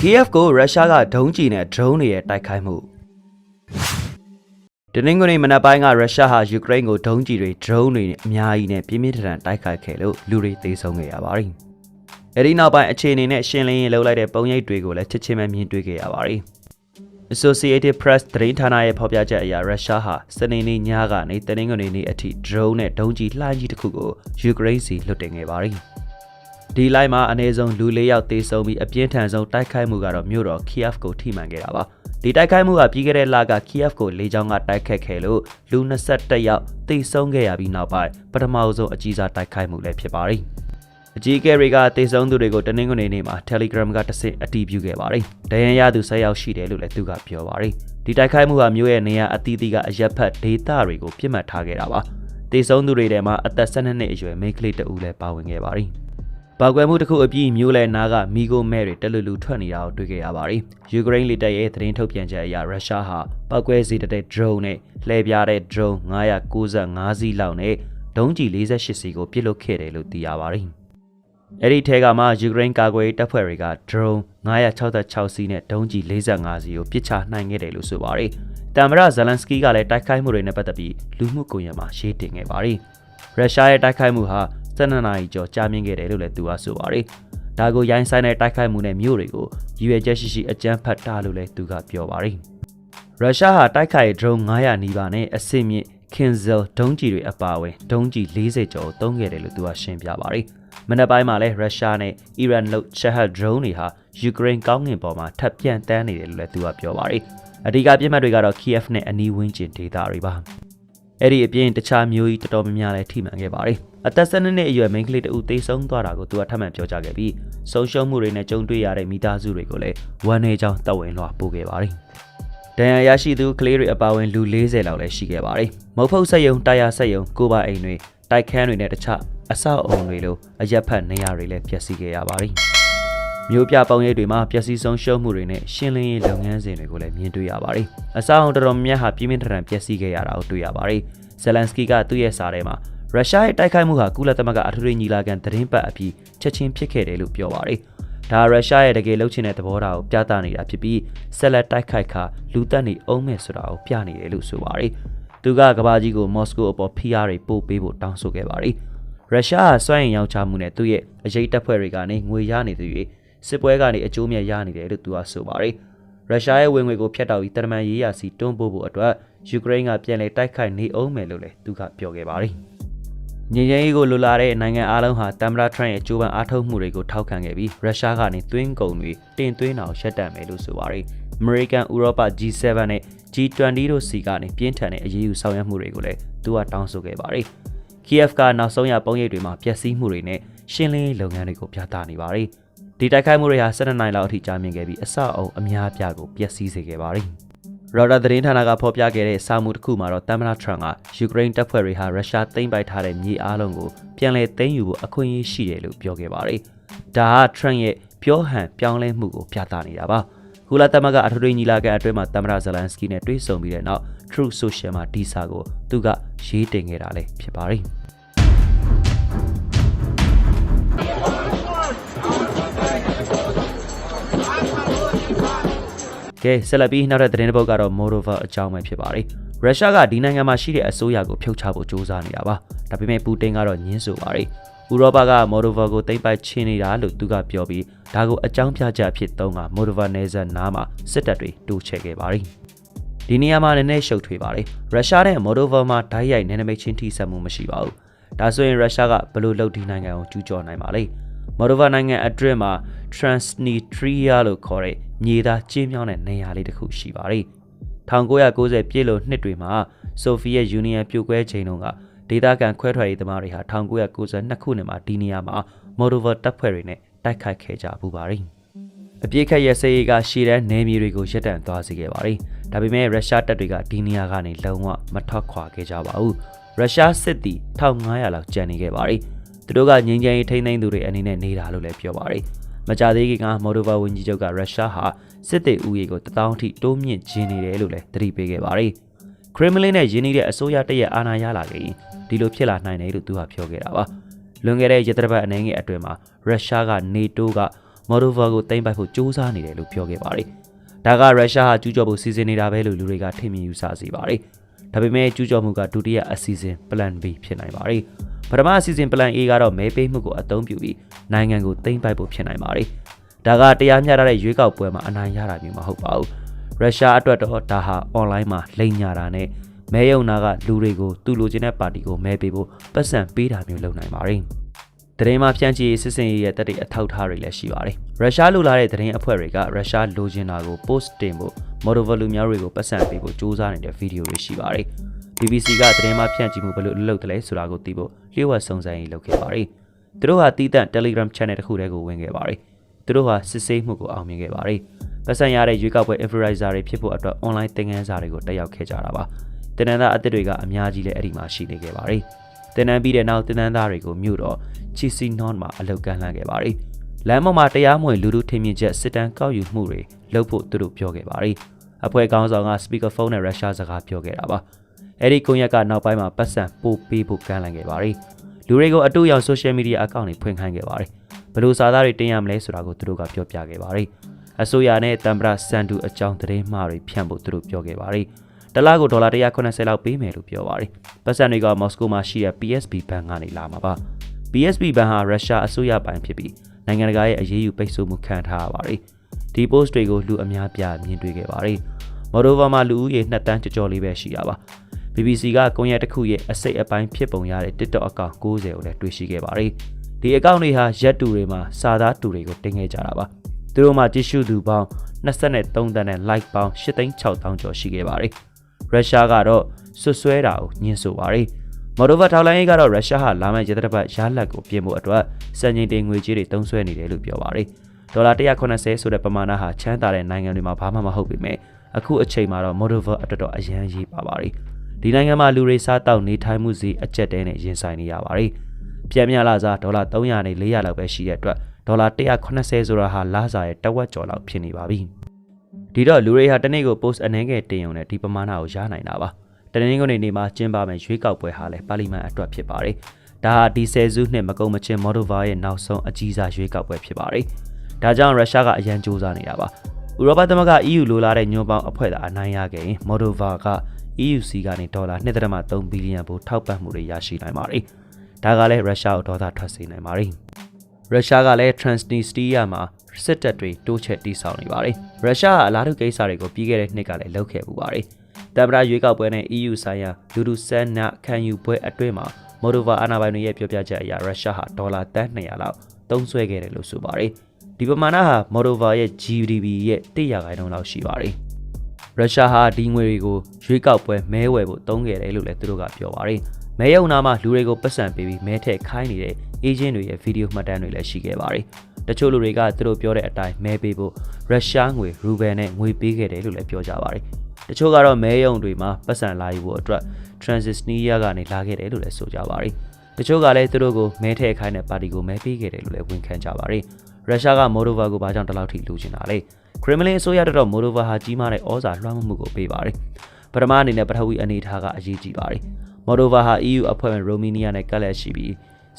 Kiev ကိုရုရှားကဒုံးကျည်နဲ့ drone တွေရဲ့တိုက်ခိုက်မှုတနင်္ဂနွေမနက်ပိုင်းကရုရှားဟာယူကရိန်းကိုဒုံးကျည်တွေ drone တွေနဲ့အများကြီးနဲ့ပြင်းပြင်းထန်ထန်တိုက်ခိုက်ခဲ့လို့လူတွေသေဆုံးခဲ့ရပါတယ်။အဲဒီနောက်ပိုင်းအခြေအနေနဲ့ရှင်းလင်းရေးလုပ်လိုက်တဲ့ပုံရိပ်တွေကိုလည်းချက်ချင်းပဲမြင်တွေ့ခဲ့ရပါတယ်။ Associated Press သတင်းဌာနရဲ့ဖော်ပြချက်အရရုရှားဟာစနေနေ့ညကနေတနင်္ဂနွေနေ့အထိ drone နဲ့ဒုံးကျည်လှိုင်းကြီးတစ်ခုကိုယူကရိန်းစီလွှတ်တင်ခဲ့ပါတယ်။ ဒီလိုက်မှာအနည်းဆုံးလူ၄ယောက်သေဆုံးပြီးအပြင်းထန်ဆုံးတိုက်ခိုက်မှုကတော့မြို့တော် Kiev ကိုထိမှန်ခဲ့တာပါ။ဒီတိုက်ခိုက်မှုကပြီးခဲ့တဲ့လက Kiev ကိုလေကြောင်းကတိုက်ခတ်ခဲ့လို့လူ21ယောက်သေဆုံးခဲ့ရပြီးနောက်ပိုင်းပထမဆုံးအကြီးစားတိုက်ခိုက်မှုလည်းဖြစ်ပါတယ်။အကြီးအကဲတွေကတေဆုံးသူတွေကိုတနင်္ဂနွေနေ့မှာ Telegram ကတဆင့်အတည်ပြုခဲ့ပါတယ်။ဒဏ်ရာရသူ10ယောက်ရှိတယ်လို့လည်းသူကပြောပါတယ်။ဒီတိုက်ခိုက်မှုကမြို့ရဲ့နေရာအသီးသီးကအရက်ဖက်ဒေသတွေကိုပြစ်မှတ်ထားခဲ့တာပါ။တေဆုံးသူတွေထဲမှာအသက်12နှစ်အရွယ်မိန်းကလေးတဦးလည်းပါဝင်ခဲ့ပါတယ်။ ပောက်ကွဲမှုတစ်ခုအပြီးမျိုးလဲနားကမီဂိုမဲတွေတလူလူထွက်နေတာကိုတွေ့ခဲ့ရပါတယ်။ယူကရိန်းလေတပ်ရဲ့သတင်းထုတ်ပြန်ချက်အရရုရှားဟာပောက်ကွဲစေတဲ့ drone နဲ့လှည့်ပြားတဲ့ drone 995စီးလောက်နဲ့ဒုံးကျည်48စီးကိုပစ်လွတ်ခဲ့တယ်လို့သိရပါတယ်။အဲ့ဒီထဲကမှယူကရိန်းကာကွယ်ရေးတပ်ဖွဲ့တွေက drone 966စီးနဲ့ဒုံးကျည်45စီးကိုပစ်ချနိုင်ခဲ့တယ်လို့ဆိုပါတယ်။တမ်မရဇလန်စကီကလည်းတိုက်ခိုက်မှုတွေနဲ့ပတ်သက်ပြီးလူမှုကွန်ရက်မှာရှင်းတင်ခဲ့ပါတယ်။ရုရှားရဲ့တိုက်ခိုက်မှုဟာ 12နာရီကျော်ကြာမြင့်ခဲ့တယ်လို့လည်းသူကဆိုပါတယ်။ဒါကိုရိုင်းဆိုင်တဲ့တိုက်ခိုက်မှုနဲ့မြို့တွေကိုရည်ရွယ်ချက်ရှိရှိအကြမ်းဖက်တာလို့လည်းသူကပြောပါတယ်။ရုရှားဟာတိုက်ခိုက် drone 900နီးပါးနဲ့အဆင့်မြင့် Kinzel ဒုံးကျည်တွေအပါအဝင်ဒုံးကျည်40ကျော်သုံးခဲ့တယ်လို့သူကရှင်းပြပါတယ်။မနေ့ပိုင်းမှာလည်းရုရှားနဲ့အီရန်လို့ Shahar drone တွေဟာယူကရိန်းကောင်းကင်ပေါ်မှာထပ်ပြန်တန်းနေတယ်လို့လည်းသူကပြောပါတယ်။အဓိကပြစ်မှတ်တွေကတော့ Kiev နဲ့အနီးဝန်းကျင်ဒေသတွေပါ။အဲ့ဒီအပြင်တခြားမျိုးကြီးတော်တော်များများလည်းထိမှန်ခဲ့ပါတယ်။ အသက်12နှစ်အရွယ်မိန်းကလေးတဦးသေဆုံးသွားတာကိုသူကထပ်မံပြောကြားခဲ့ပြီးဆုံးရှုံးမှုတွေနဲ့ကြုံတွေ့ရတဲ့မိသားစုတွေကိုလည်းဝမ်းနည်းကြောင်းတပ်ဝင်လွှာပို့ခဲ့ပါတယ်။ဒဏ်ရာရရှိသူကလေးတွေအပါအဝင်လူ40လောက်လည်းရှိခဲ့ပါတယ်။မုတ်ဖုတ်ဆက်ယုံတာယာဆက်ယုံကိုပါအိမ်တွေတိုက်ခန်းတွေနဲ့တခြားအဆောက်အုံတွေလိုအရက်ဖက်နေရာတွေလည်းပျက်စီးခဲ့ရပါတယ်။မြို့ပြပေါင်းရိပ်တွေမှာပျက်စီးဆုံးရှုံးမှုတွေနဲ့ရှင်းလင်းရေးလုပ်ငန်းစဉ်တွေကိုလည်းမြင်တွေ့ရပါတယ်။အဆောက်အုံတော်တော်များများဟာပြင်းပြင်းထန်ထန်ပျက်စီးခဲ့ရတာကိုတွေ့ရပါတယ်။ဇလန်စကီကသူ့ရဲ့စာထဲမှာ ရုရှားရဲ့တိုက်ခိုက်မှုဟာကုလသမဂ္ဂအထူးညီလာခံသတင်းပတ်အပြီးချက်ချင်းဖြစ်ခဲ့တယ်လို့ပြောပါတယ်။ဒါရုရှားရဲ့တကယ်လှုပ်ချင်တဲ့သဘောထားကိုပြသနေတာဖြစ်ပြီးဆက်လက်တိုက်ခိုက်ခါလူတက်နေအောင်မဲ့ဆိုတာကိုပြနေတယ်လို့ဆိုပါတယ်။သူကကဘာကြီးကိုမော်စကိုအပေါ်ဖိအားတွေပို့ပေးဖို့တောင်းဆိုခဲ့ပါတယ်။ရုရှားဟာစွမ်းအင်ရောင်းချမှုနဲ့သူ့ရဲ့အရေးတပ်ဖွဲ့တွေကနေငွေရနေသူတွေစစ်ပွဲကနေအကျိုးမြတ်ရနေတယ်လို့သူကဆိုပါတယ်။ရုရှားရဲ့ဝင်ငွေကိုဖျက်တောက်ပြီးတရမန်ရေးရာစီတွန်းပို့ဖို့အတွက်ယူကရိန်းကပြန်လည်တိုက်ခိုက်နေအောင်မယ်လို့လည်းသူကပြောခဲ့ပါတယ်။ ငြိမ်းချမ်းရေးကိုလိုလားတဲ့နိုင်ငံအလုံးဟာတမ်မရာထရန့်ရဲ့ကြိုးပမ်းအားထုတ်မှုတွေကိုထောက်ခံခဲ့ပြီးရုရှားကနေသွင်းကုန်တွေတင်သွင်းအောင်ရှက်တတ်မယ်လို့ဆိုပါတယ်။ American, Europa, G7 နဲ့ G20 တို့စီကနေပြင်းထန်တဲ့အရေးယူဆောင်ရွက်မှုတွေကိုလည်းသူကတောင်းဆိုခဲ့ပါတယ်။ Kiev ကနောက်ဆုံးရပုံရိပ်တွေမှာပျက်စီးမှုတွေနဲ့ရှင်းလင်းရေးလုပ်ငန်းတွေကိုပြသနေပါတယ်။ဒီတိုက်ခိုက်မှုတွေဟာ12နိုင်လောက်အထိကြာမြင့်ခဲ့ပြီးအဆောက်အအုံအများအပြားကိုပျက်စီးစေခဲ့ပါတယ်။ ရော်ဒါသတင်းဌာနကဖော်ပြခဲ့တဲ့စာမှုတစ်ခုမှာတော့တမ်မလာထရန့်ကယူကရိန်းတပ်ဖွဲ့တွေဟာရုရှားသိမ်းပိုက်ထားတဲ့မြေအားလုံးကိုပြန်လည်သိမ်းယူဖို့အခွင့်အရေးရှိတယ်လို့ပြောခဲ့ပါတယ်။ဒါဟာထရန့်ရဲ့ပြောဟန်ပြောင်းလဲမှုကိုပြသနေတာပါ။ကုလသမဂ္ဂအထူးညီလာခံအတွင်းမှာတမ်မလာဇလန်စကီနဲ့တွေ့ဆုံပြီးတဲ့နောက် Truth Social မှာဒီစာကိုသူကရေးတင်ခဲ့တာလည်းဖြစ်ပါတယ်။ ကဲဆက်လက်ပြီးနောက်တဲ့သတင်းတစ်ပုဒ်ကတော့ Moldova အကြောင်းပဲဖြစ်ပါတယ်။ရုရှားကဒီနိုင်ငံမှာရှိတဲ့အစိုးရကိုဖျောက်ချဖို့ကြိုးစားနေတာပါ။ဒါပေမဲ့ပူတင်ကတော့ညှင်းဆိုပါတယ်။ဥရောပက Moldova ကိုသိမ်းပိုက်ချင်းနေတာလို့သူကပြောပြီးဒါကိုအကြောင်းပြချက်ဖြစ်သုံးက Moldova နယ်စပ်နားမှာစစ်တပ်တွေတိုးချဲ့ခဲ့ပါတယ်။ဒီနေရာမှာနည်းနည်းရှုပ်ထွေးပါတယ်။ရုရှားနဲ့ Moldova မှာဓာတ်ရိုက်နယ်နိမိတ်ချင်းထိစပ်မှုမရှိပါဘူး။ဒါဆိုရင်ရုရှားကဘလို့လုပ်ဒီနိုင်ငံကိုကျူးကျော်နိုင်ပါလိ မ့်။ Moldova နိုင်ငံအတွင်းမှာ Transnistria လို့ခေါ်တဲ့မြေသားကျင်းမြောင်းတဲ့နေရာလေးတစ်ခုရှိပါတယ်။1990ပြည့်လို့နှစ်တွေမှာဆိုဗီယက်ယူနီယံပြိုကွဲချိန်တုန်းကဒေသခံခွဲထွက်ရေးသမားတွေဟာ1992ခုနှစ်မှာဒီနေရာမှာမော်ဒိုဗာတပ်ဖွဲ့တွေနဲ့တိုက်ခိုက်ခဲ့ကြပူပါတယ်။အပြစ်ခတ်ရစရေးကရှေ့တန်းနယ်မြေတွေကိုရပ်တန့်သွားစေခဲ့ပါတယ်။ဒါပေမဲ့ရုရှားတပ်တွေကဒီနေရာကနေလုံးဝမထွက်ခွာခဲ့ကြပါဘူး။ရုရှားစစ်သည်1500လောက်ကျန်နေခဲ့ပါတယ်။ သူတို့ကငြိမ်းချမ်းရေးထိန်းသိမ်းသူတွေအနေနဲ့နေတာလို့လည်းပြောပါတယ်။မကြသေးခင်ကမော်ဒိုဗာဝန်ကြီးချုပ်ကရုရှားဟာစစ်သည်ဥယေကိုတပေါင်းထိတိုးမြင့်ခြင်းနေတယ်လို့လည်းသတိပေးခဲ့ပါတယ်။ခရမလင်းနဲ့ယင်းနှီးတဲ့အစိုးရတရက်အာဏာရလာခဲ့ရင်ဒီလိုဖြစ်လာနိုင်တယ်လို့သူကပြောခဲ့တာပါ။လွန်ခဲ့တဲ့ရသတပတ်အနေငယ်အတွင်းမှာရုရှားကနေတိုးကမော်ဒိုဗာကိုတင်ပိုက်ဖို့စ조사နေတယ်လို့ပြောခဲ့ပါတယ်။ဒါကရုရှားဟာကျူးကျော်ဖို့စီစဉ်နေတာပဲလို့လူတွေကထင်မြင်ယူဆစေပါတယ်။ဒါပေမဲ့ကျူးကျော်မှုကဒုတိယအစီအစဉ် Plan B ဖြစ်နိုင်ပါတယ်။ ပထမအစီအစဉ် Plan A ကတော့မဲပေးမှုကိုအသုံးပြုပြီးနိုင်ငံကိုတင်ပိုက်ဖို့ဖြစ်နိုင်ပါတယ်။ဒါကတရားမျှတတဲ့ရွေးကောက်ပွဲမှာအနိုင်ရတာမျိုးမဟုတ်ပါဘူး။ရုရှားအတွက်တော့ဒါဟာ online မှာလိမ်ညာတာနဲ့မဲယုံနာကလူတွေကိုသူ့လိုချင်တဲ့ပါတီကိုမဲပေးဖို့ပတ်စံပေးတာမျိုးလုပ်နိုင်ပါတယ်။တရင်မှာဖြန့်ချီစစ်စင်ရေးရဲ့တက်တဲ့အထောက်အထားတွေလည်းရှိပါတယ်။ရုရှားလိုလာတဲ့တရင်အဖွဲ့တွေကရုရှားလိုချင်တာကို post တင်ဖို့ Moldova လူမျိုးတွေကိုပတ်စံပေးဖို့စူးစမ်းနေတဲ့ဗီဒီယိုတွေရှိပါတယ်။ BBC ကတရင်မှာဖြန့်ချီမှုဘယ်လိုလုပ်တယ်လဲဆိုတာကိုသိဖို့လျှို့ဝှက်စုံစမ်းရေးလုပ်ခဲ့ပါတယ်။သူတို့ဟာတီးတန့် Telegram Channel တစ်ခုတည်းကိုဝင်ခဲ့ပါတယ်။သူတို့ဟာစစ်ဆေးမှုကိုအောင်မြင်ခဲ့ပါတယ်။ပတ်စံရတဲ့ရွေးကောက်ပွဲ influencer တွေဖြစ်ဖို့အတွက် online သင်ခန်းစာတွေကိုတက်ရောက်ခဲ့ကြတာပါ။တင်နန်းသားအသစ်တွေကအများကြီးလည်းအဲ့ဒီမှာရှိနေခဲ့ပါတယ်။တင်နန်းပြီးတဲ့နောက်တင်နန်းသားတွေကိုမြို့တော်ချီစီနွန်မှာအလုတ်ကမ်းလှမ်းခဲ့ပါတယ်။လမ်းပေါ်မှာတရားမဝင်လူလူထင်မြင်ချက်စစ်တမ်းကောက်ယူမှုတွေလုပ်ဖို့သူတို့ပြောခဲ့ပါတယ်။အဖွဲ့ကောင်းဆောင်ကစပီကာဖုန်းနဲ့ရုရှားစကားပြောခဲ့တာပါ။ အဲ့ဒီကွန်ရက်ကနောက်ပိုင်းမှာပတ်စံပို့ပေးဖို့ကမ်းလှမ်းခဲ့ပါတယ်။လူတွေကိုအတူရောက် social media account တွေဖွင့်ခိုင်းခဲ့ပါတယ်။ဘယ်လိုစာသားတွေတင်ရမလဲဆိုတာကိုသူတို့ကပြောပြခဲ့ပါတယ်။အစိုးရနဲ့တမ်ပရာစန်တူအကြောင်းသတင်းမှားတွေဖြန့်ဖို့သူတို့ပြောခဲ့ပါတယ်။တလားကိုဒေါ်လာ180လောက်ပေးမယ်လို့ပြောပါတယ်။ပတ်စံတွေကမော်စကိုမှာရှိတဲ့ PSB ဘဏ်ကနေလာမှာပါ။ BSB ဘဏ်ဟာရုရှားအစိုးရပိုင်ဖြစ်ပြီးနိုင်ငံတကာရဲ့အရေးယူပိတ်ဆို့မှုခံထားရပါတယ်။ဒီ post တွေကိုလူအများပြမြင်တွေ့ခဲ့ပါတယ်။ Moldova မှာလူဦးရေ2တန်းကျော်ကျော်လေးပဲရှိတာပါ။ BBC ကကွန်ရက်တစ်ခုရဲ့အစိတ်အပိုင်းဖြစ်ပုံရတဲ့ TikTok အကောင့်90ကိုလည်းတွေ့ရှိခဲ့ပါတယ်။ဒီအကောင့်တွေဟာရက်တူတွေမှာစာသားတူတွေကိုတင်ခဲ့ကြတာပါ။သူတို့မှာကြည့်ရှုသူပေါင်း23တန်းနဲ့ like ပေါင်း86,000ကျော်ရှိခဲ့ပါတယ်။ရုရှားကတော့ဆွဆွဲတာကိုညှင်းဆိုပါတယ်။မော်ဒိုဗာထောက်လိုင်းရေးကတော့ရုရှားဟာလာမယ့်ရက်သတ္တပတ်ရလက်ကိုပြင်ဖို့အတွက်စံချိန်တင်ငွေကြေးတွေတုံးဆွဲနေတယ်လို့ပြောပါတယ်။ဒေါ်လာ180ဆိုတဲ့ပမာဏဟာချမ်းသာတဲ့နိုင်ငံတွေမှာဘာမှမဟုတ်ပေမဲ့အခုအချိန်မှာတော့မော်ဒိုဗာအတွက်တော့အရန်ရေးပါပါတယ်။ ဒီနိုင်ငံမှာလူတွေစားတောက်နေထိုင်မှုစီအကျက်တဲနဲ့ရင်ဆိုင်နေရပါတယ်။ပြန်မြလာစားဒေါ်လာ300နဲ့400လောက်ပဲရှိတဲ့အတွက်ဒေါ်လာ180ဆိုတာဟာလစာရဲ့တဝက်ကျော်လောက်ဖြစ်နေပါပြီ။ဒီတော့လူတွေဟာတနေ့ကို post အနှဲငယ်တင်ရုံနဲ့ဒီပမာဏကိုရနိုင်တာပါ။တနင်္ဂနွေနေ့မှာကျင်းပမယ့်ရွေးကောက်ပွဲဟာလည်းပါလီမန်အတွက်ဖြစ်ပါတယ်။ဒါဟာဒီဆယ်စုနှစ်မကုန်မချင်းမော်ဒိုဗာရဲ့နောက်ဆုံးအကြီးစားရွေးကောက်ပွဲဖြစ်ပါတယ်။ဒါကြောင့်ရုရှားကအရန်စူးစမ်းနေတာပါ။ဥရောပသမဂ္ဂ EU လိုလာတဲ့ညွန်ပေါင်းအဖွဲ့သာအနိုင်ရခဲ့ရင်မော်ဒိုဗာက EUC ကနေဒေါ်လာ1.3ဘီလီယံပိုထောက်ပံ့မှုတွေရရှိနိုင်ပါတယ်။ဒါကလည်းရုရှားကိုဒေါသထွက်စေနိုင်ပါတယ်။ရုရှားကလည်း Transnistria မှာစစ်တပ်တွေတိုးချဲ့တိစောက်နေပါတယ်။ရုရှားကအလားတူကိစ္စတွေကိုပြီးခဲ့တဲ့နှစ်ကလည်းလုပ်ခဲ့ပူပါတယ်။တမ်ပရာရွေးကောက်ပွဲနဲ့ EU ဆိုင်ရာလူလူဆန်းနာခံယူပွဲအတွင်းမှာမော်ဒိုဗာအာဏာပိုင်တွေရဲ့ပြောပြချက်အရရုရှားဟာဒေါ်လာတန်း200လောက်သုံးစွဲခဲ့တယ်လို့ဆိုပါတယ်။ဒီပမာဏဟာမော်ဒိုဗာရဲ့ GDP ရဲ့100ရာခိုင်နှုန်းလောက်ရှိပါတယ်။ ရုရှားဟာဒီငွေတွေကိုရွေးကောက်ပွဲမဲဝယ်ဖို့သုံးခဲ့တယ်လို့လည်းသူတို့ကပြောပါတယ်။မဲယုံနာမှာလူတွေကိုပတ်စံပေးပြီးမဲထည့်ခိုင်းနေတဲ့အေဂျင့်တွေရဲ့ဗီဒီယိုမှတ်တမ်းတွေလည်းရှိခဲ့ပါတယ်။တချို့လူတွေကသူတို့ပြောတဲ့အတိုင်းမဲပေးဖို့ရုရှားငွေရူဘယ်နဲ့ငွေပေးခဲ့တယ်လို့လည်းပြောကြပါတယ်။တချို့ကတော့မဲယုံတွေမှာပတ်စံလာယူဖို့အတွက် Transnistria ကနေလာခဲ့တယ်လို့လည်းဆိုကြပါတယ်။တချို့ကလည်းသူတို့ကိုမဲထည့်ခိုင်းတဲ့ပါတီကိုမဲပေးခဲ့တယ်လို့လည်းဝန်ခံကြပါတယ်။ရုရှားကမိုဒိုဗာကိုဘာကြောင့်တလောက်ထိလူချင်တာလဲ။ ခရမလင်အစိုးရတော့မိုဒိုဗာဟာကြီးမားတဲ့ဩဇာလွှမ်းမိုးမှုကိုပေးပါတယ်။ပထမအနေနဲ့ပထဝီအနေအထားကအရေးကြီးပါတယ်။မိုဒိုဗာဟာ EU အဖွဲ့ဝင်ရိုမေးနီးယားနဲ့ကပ်လက်ရှိပြီး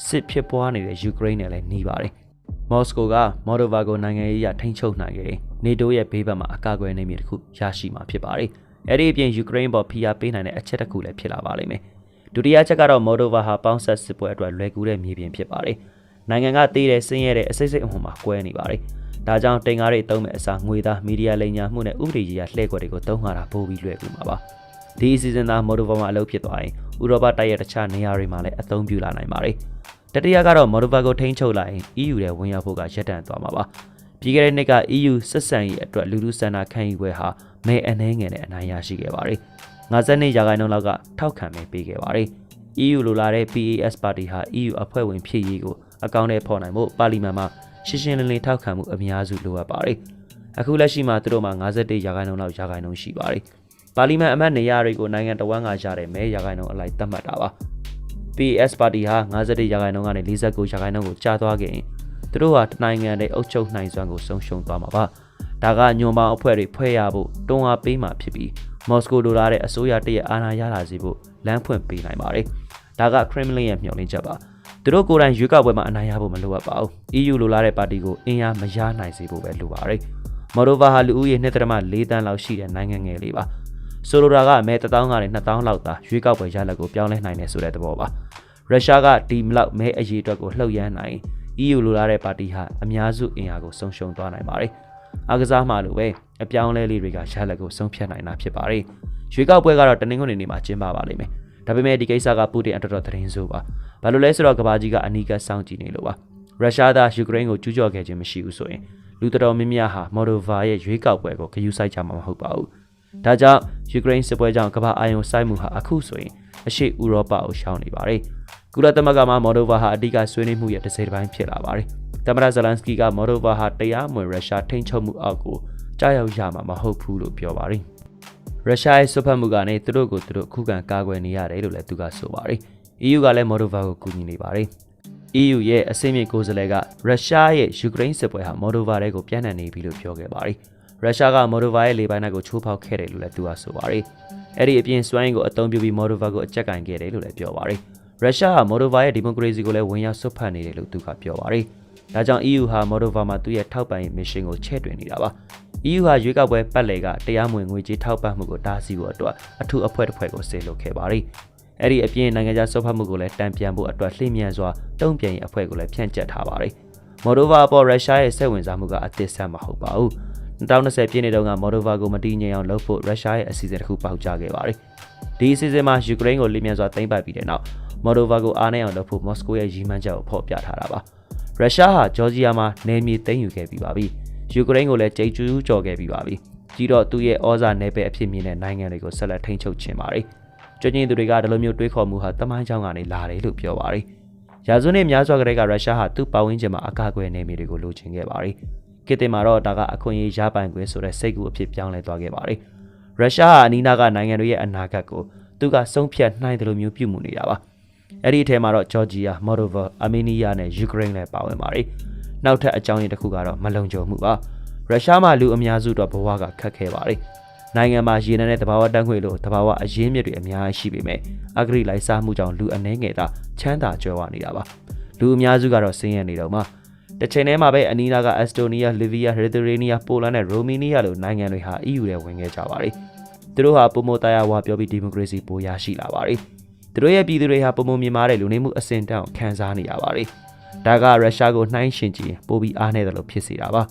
စစ်ဖြစ်ပွားနေတဲ့ယူကရိန်းနဲ့လည်းနှီးပါတယ်။မော်စကိုကမော်ဒိုဗာကိုနိုင်ငံရေးအရထိန်းချုပ်နိုင်ခဲ့တယ်။နေတိုးရဲ့ဘေးဘက်မှာအကာအကွယ်နေမြေတစ်ခုရရှိမှာဖြစ်ပါတယ်။အဲ့ဒီအပြင်ယူကရိန်းပေါ်ဖိအားပေးနိုင်တဲ့အချက်တစ်ခုလည်းဖြစ်လာပါလိမ့်မယ်။ဒုတိယချက်ကတော့မော်ဒိုဗာဟာပေါင်းဆက်စစ်ပွဲအတွက်လွယ်ကူတဲ့မြေပြင်ဖြစ်ပါတယ်။နိုင်ငံကတည်တဲ့ဆင်းရဲတဲ့အစိတ်စိတ်အမှုမှာကွဲနေပါတယ်။ ဒါကြောင့်တင်ကားတွေတုံးမဲ့အစားငွေသားမီဒီယာလိမ်ညာမှုနဲ့ဥပဒေကြီးရလှည့်ကွက်တွေကိုတုံးခါတာပို့ပြီးလွယ်ကူမှာပါ။ဒီအစီအစဉ်သားမော်ဒိုဗာမှာအလုပ်ဖြစ်သွားရင်ဥရောပတိုက်ရဲ့တခြားနေရာတွေမှာလည်းအသုံးပြုလာနိုင်ပါတယ်။တတိယကတော့မော်ဒိုဗာကိုထိန်းချုပ်လိုက်ရင် EU ရဲ့ဝင်ရောက်ဖို့ကရပ်တန့်သွားမှာပါပြီးခဲ့တဲ့နှစ်က EU ဆက်ဆံရေးအတွက်လူလူစန္ဒခံယူပွဲဟာမဲအနှဲငယ်နဲ့အနိုင်ရရှိခဲ့ပါတယ်52ရာခိုင်နှုန်းလောက်ကထောက်ခံမဲပေးခဲ့ပါတယ် EU လိုလာတဲ့ PAS ပါတီဟာ EU အဖွဲ့ဝင်ဖြစ်ရေးကိုအကောင့်ထဲပေါ်နိုင်ဖို့ပါလီမန်မှာ ရှင်းရှင်းလင်းလင်းထောက်ခံမှုအများစုလိုအပ်ပါတယ်အခုလက်ရှိမှာသူတို့မှာ51ရာခိုင်နှုန်းလောက်ရာခိုင်နှုန်းရှိပါတယ်ပါလီမန်အမတ်နေရာတွေကိုနိုင်ငံတော်ဝန်ကရတဲ့မဲရာခိုင်နှုန်းအလိုက်သတ်မှတ်တာပါ PS ပါတီဟာ51ရာခိုင်နှုန်းကနေ49ရာခိုင်နှုန်းကိုကျသွားခဲ့ရင်သူတို့ဟာတနိုင်ငံနဲ့အုပ်ချုပ်နိုင်စွမ်းကိုဆုံးရှုံးသွားမှာပါဒါကညွန်ပေါင်းအဖွဲ့တွေဖွဲ့ရဖို့တွန်းအားပေးမှဖြစ်ပြီးမော်စကိုလိုလာတဲ့အစိုးရတရဲ့အာဏာရလာစေဖို့လမ်းဖွင့်ပေးနိုင်ပါတယ်ဒါကခရမလင်ရဲ့မျှော်လင့်ချက်ပါ သူတို့ကိုယ်တိုင်ရွေးကောက်ပွဲမှာအနိုင်ရဖို့မလိုအပ်ပါဘူး EU လိုလားတဲ့ပါတီကိုအင်အားမရနိုင်စေဖို့ပဲလိုပါတယ်မော်ဒိုဗာဟာလူဦးရေ2.4တန်းလောက်ရှိတဲ့နိုင်ငံငယ်လေးပါဆိုလိုတာကမဲ1000ကနေ2000လောက်သာရွေးကောက်ပွဲရလဒ်ကိုပြောင်းလဲနိုင်တယ်ဆိုတဲ့သဘောပါရုရှားကဒီမလောက်မဲအရေးအတွက်ကိုလှုပ်ရမ်းနိုင် EU လိုလားတဲ့ပါတီဟာအများစုအင်အားကိုဆုံးရှုံးသွားနိုင်ပါတယ်အားကစားမှလိုပဲအပြောင်းလဲလေးတွေကရလဒ်ကိုဆုံးဖြတ်နိုင်တာဖြစ်ပါတယ်ရွေးကောက်ပွဲကတော့တနင်္ဂနွေနေ့မှာကျင်းပပါလိမ့်မယ် ဒါပေမဲ့ဒီကိစ္စကပူတင်အတော်တော်သတင်းဆိုးပါဘာလို့လဲဆိုတော့ကဘာကြီးကအနီးကပ်စောင့်ကြည့်နေလို့ပါရုရှားသားယူကရိန်းကိုကျူးကျော်ခဲ့ခြင်းမရှိဘူးဆိုရင်လူတော်တော်များများဟာမော်ဒိုဗာရဲ့ရွေးကောက်ပွဲကိုဂရုစိုက်ကြမှာမဟုတ်ပါဘူးဒါကြောင့်ယူကရိန်းစစ်ပွဲကြောင့်ကမ္ဘာအာရုံစိုက်မှုဟာအခုဆိုရင်အရှိဥရောပကိုရှောင်နေပါတယ်ကုလသမဂ္ဂမှာမော်ဒိုဗာဟာအဓိကဆွေးနွေးမှုရဲ့တစ်စိတ်တစ်ပိုင်းဖြစ်လာပါတယ်သမ္မတဇလန်စကီကမော်ဒိုဗာဟာတရားမဝင်ရုရှားထိန်းချုပ်မှုအောက်ကိုကြားရောက်ရမှာမဟုတ်ဘူးလို့ပြောပါတယ် ရုရှားရဲ့ဆွတ်ဖက်မှုကနေသူတို့ကိုသူတို့ခုခံကာကွယ်နေရတယ်လို့လည်းသူကဆိုပါတယ် EU ကလည်းမော်ဒိုဗာကိုကူညီနေပါတယ် EU ရဲ့အစိမ့်မြင့်ကိုယ်စားလှယ်ကရုရှားရဲ့ယူကရိန်းစစ်ပွဲဟာမော်ဒိုဗာတွေကိုပြန့်နှံ့နေပြီလို့ပြောခဲ့ပါတယ်။ရုရှားကမော်ဒိုဗာရဲ့လေပိုင်နက်ကိုချိုးဖောက်ခဲ့တယ်လို့လည်းသူကဆိုပါတယ်။အဲ့ဒီအပြင်စွမ်းအင်ကိုအသုံးပြုပြီးမော်ဒိုဗာကိုအကြက်ကင်ခဲ့တယ်လို့လည်းပြောပါတယ်။ရုရှားဟာမော်ဒိုဗာရဲ့ဒီမိုကရေစီကိုလည်းဝင်ရောက်ဆွတ်ဖက်နေတယ်လို့သူကပြောပါတယ်။ဒါကြောင့် EU ဟာမော်ဒိုဗာမှာသူ့ရဲ့ထောက်ပံ့ရေးမစ်ရှင်ကိုချဲ့တွင်နေတာပါ။ EU ဟာရွေးကောက်ပွဲပတ်လည်ကတရားမဝင်ငွေကြေးထောက်ပံ့မှုကိုတားဆီးဖို့အတွက်အထူးအဖွဲ့တစ်ဖွဲ့ကိုစေလွှတ်ခဲ့ပါတယ်။အဲ့ဒီအပြင်နိုင်ငံခြားစုဖတ်မှုကိုလည်းတံပြန်ဖို့အတွက်လှည့်မြန်စွာတုံ့ပြန်ရေးအဖွဲ့ကိုလည်းဖြန့်ကျက်ထားပါတယ်။မော်ဒိုဗာအပေါ်ရုရှားရဲ့စိတ်ဝင်စားမှုကအသစ်ဆက်မဟုတ်ပါဘူး။2020ပြည့်နှစ်တုန်းကမော်ဒိုဗာကိုမတည်ငြိမ်အောင်လုပ်ဖို့ရုရှားရဲ့အစီအစဉ်တစ်ခုပေါက်ကြားခဲ့ပါတယ်။ဒီအစီအစဉ်မှာယူကရိန်းကိုလှည့်မြန်စွာသိမ်းပိုက်ပြီးတဲ့နောက်မော်ဒိုဗာကိုအားနည်းအောင်လုပ်ဖို့မော်စကိုရဲ့ရည်မှန်းချက်ကိုဖော်ပြထားတာပါ။ရုရှားဟာဂျော်ဂျီယာမှာနယ်မြေသိမ်းယူခဲ့ပြီးပါပြီ။ ယူကရိန်းကိုလည်းကြိတ်ကျူးကျော်ခဲ့ပြီးပါပြီ။ကြီးတော့သူ့ရဲ့ဩဇာနယ်ပယ်အဖြစ်မြင်တဲ့နိုင်ငံတွေကိုဆက်လက်ထိန်းချုပ်ခြင်းပါတယ်။ကျွမ်းကျင်သူတွေကဒီလိုမျိုးတွေးခေါ်မှုဟာတမိုင်းကြောင်းကနေလာတယ်လို့ပြောပါတယ်။ရာဇဝတ်နဲ့များစွာကလေးကရုရှားဟာသူ့ပတ်ဝန်းကျင်မှာအကာအကွယ်နေမြေတွေကိုလိုချင်ခဲ့ပါတယ်။ခေတ်တင်မှာတော့ဒါကအခွင့်အရေးရပိုင်ခွင့်ဆိုတဲ့စိတ်ကူအဖြစ်ပြောင်းလဲသွားခဲ့ပါတယ်။ရုရှားဟာအနီးနားကနိုင်ငံတွေရဲ့အနာဂတ်ကိုသူကဆုံးဖြတ်နိုင်တယ်လို့မျိုးပြုမှုနေတာပါ။အဲ့ဒီအထဲမှာတော့ဂျော်ဂျီယာ၊မော်ဒိုဗာ၊အာမေးနီးယားနဲ့ယူကရိန်းလည်းပါဝင်ပါတယ်။ နောက်ထပ်အကြောင်းရင်းတစ်ခုကတော့မလုံခြုံမှုပါ။ရုရှားမှာလူအများစုတော့ဘဝကခက်ခဲပါတယ်။နိုင်ငံမှာရေနံနဲ့တဘာဝတန်းခွေလို့တဘာဝအရင်းမြစ်တွေအများကြီးရှိပေမဲ့အဂရိလိုက်စားမှုကြောင့်လူအနှဲငယ်သာချမ်းသာကြွယ်ဝနေတာပါလူအများစုကတော့ဆင်းရဲနေတော့မှတစ်ချိန်တည်းမှာပဲအနီးနားကအက်စတိုးနီးယားလီဗီးယားဟီသရေနီးယားပိုလန်နဲ့ရိုမေးနီးယားလိုနိုင်ငံတွေဟာ EU ထဲဝင်ခဲ့ကြပါတယ်သူတို့ဟာပုံမတရားဝါပြောပြီးဒီမိုကရေစီပိုရရှိလာပါတယ်သူတို့ရဲ့ပြည်သူတွေဟာပုံမမြင်မာတဲ့လူနေမှုအဆင့်တန်းကိုခံစားနေရပါတယ် ဒါကရုရှားကိုနှိုင်းယှဉ်ကြည့်ရင်ပိုပြီးအားနည်းတယ်လို့ဖြစ်စေတာပါ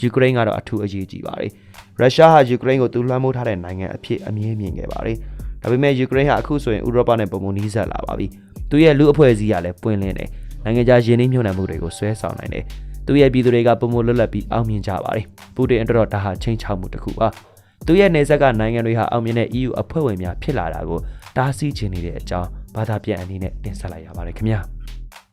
ယူကရိန်းကတော့အထူးအရေးကြီးပါတယ်ရုရှားဟာယူကရိန်းကိုသူလွှမ်းမိုးထားတဲ့နိုင်ငံအဖြစ်အမြင်မြင်ခဲ့ပါတယ်။ဒါပေမဲ့ယူကရိန်းဟာအခုဆိုရင်ဥရောပနဲ့ပုံမနီးစပ်လာပါပြီ။သူရဲ့လူအဖွဲ့အစည်းကလည်းပွင့်လင်းတယ်။နိုင်ငံခြားယင်းနှိမ့်မြုံနယ်မှုတွေကိုဆွဲဆောင်နိုင်တယ်။သူရဲ့ပြည်သူတွေကပုံမလွတ်လပ်ပြီးအောင်မြင်ကြပါတယ်။ပူတင်အတွက်တော့ဒါဟာချိန်ချောက်မှုတစ်ခုပါ။သူရဲ့နေဆက်ကနိုင်ငံတွေဟာအောင်မြင်တဲ့ EU အဖွဲ့ဝင်များဖြစ်လာတာကိုတားဆီးခြင်းနေတဲ့အကြောင်းဘာသာပြန်အနေနဲ့တင်ဆက်လိုက်ရပါတယ်ခင်ဗျာ။